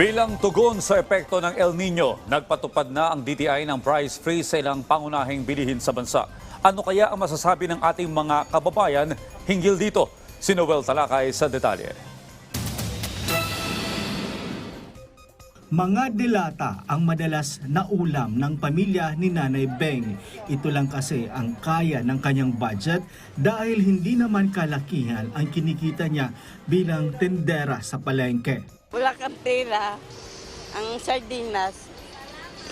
Bilang tugon sa epekto ng El Nino, nagpatupad na ang DTI ng price freeze sa ilang pangunahing bilihin sa bansa. Ano kaya ang masasabi ng ating mga kababayan hinggil dito? Si Noel Talakay sa detalye. Mga dilata ang madalas na ulam ng pamilya ni Nanay Beng. Ito lang kasi ang kaya ng kanyang budget dahil hindi naman kalakihan ang kinikita niya bilang tendera sa palengke. Wala kang pera. Ang sardinas,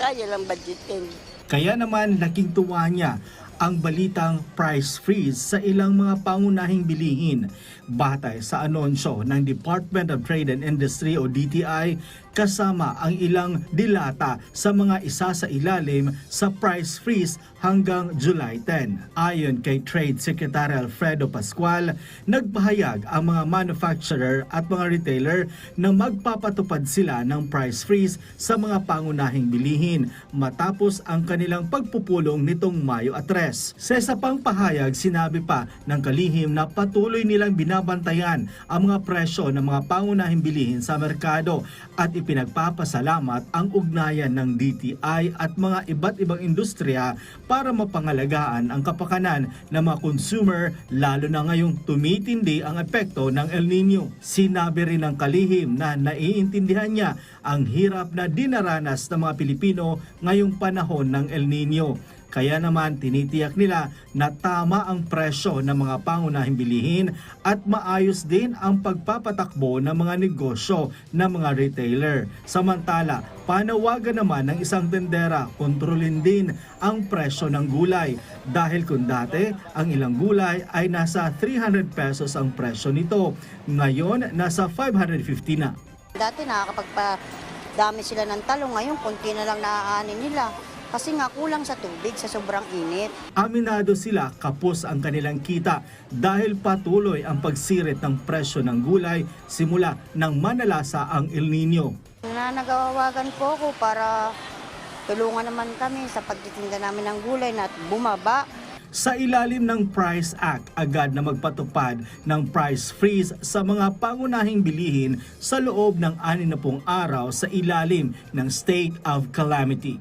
kaya lang budgetin. Kaya naman laking tuwa niya ang balitang price freeze sa ilang mga pangunahing bilihin. Batay sa anunsyo ng Department of Trade and Industry o DTI kasama ang ilang dilata sa mga isa sa ilalim sa price freeze hanggang July 10. Ayon kay Trade Secretary Alfredo Pascual, nagpahayag ang mga manufacturer at mga retailer na magpapatupad sila ng price freeze sa mga pangunahing bilihin matapos ang kanilang pagpupulong nitong Mayo at 3. Sa isa pang pahayag, sinabi pa ng kalihim na patuloy nilang binabantayan ang mga presyo ng mga pangunahing bilihin sa merkado at ipinagpapasalamat ang ugnayan ng DTI at mga iba't ibang industriya para mapangalagaan ang kapakanan ng mga consumer lalo na ngayong tumitindi ang epekto ng El Nino. Sinabi rin ng kalihim na naiintindihan niya ang hirap na dinaranas ng mga Pilipino ngayong panahon ng El Nino. Kaya naman tinitiyak nila na tama ang presyo ng mga pangunahing bilihin at maayos din ang pagpapatakbo ng mga negosyo ng mga retailer. Samantala, panawagan naman ng isang tendera, kontrolin din ang presyo ng gulay. Dahil kung dati, ang ilang gulay ay nasa 300 pesos ang presyo nito. Ngayon, nasa 550 na. Dati nakakapagpadami sila ng talong, ngayon konti na lang naaanin nila. Kasi nga kulang sa tubig sa sobrang init. Aminado sila kapos ang kanilang kita dahil patuloy ang pagsirit ng presyo ng gulay simula nang manalasa ang El Nino. Nanagawagan po ako para tulungan naman kami sa pagtitinda namin ng gulay na bumaba. Sa ilalim ng Price Act, agad na magpatupad ng price freeze sa mga pangunahing bilihin sa loob ng 60 araw sa ilalim ng State of Calamity.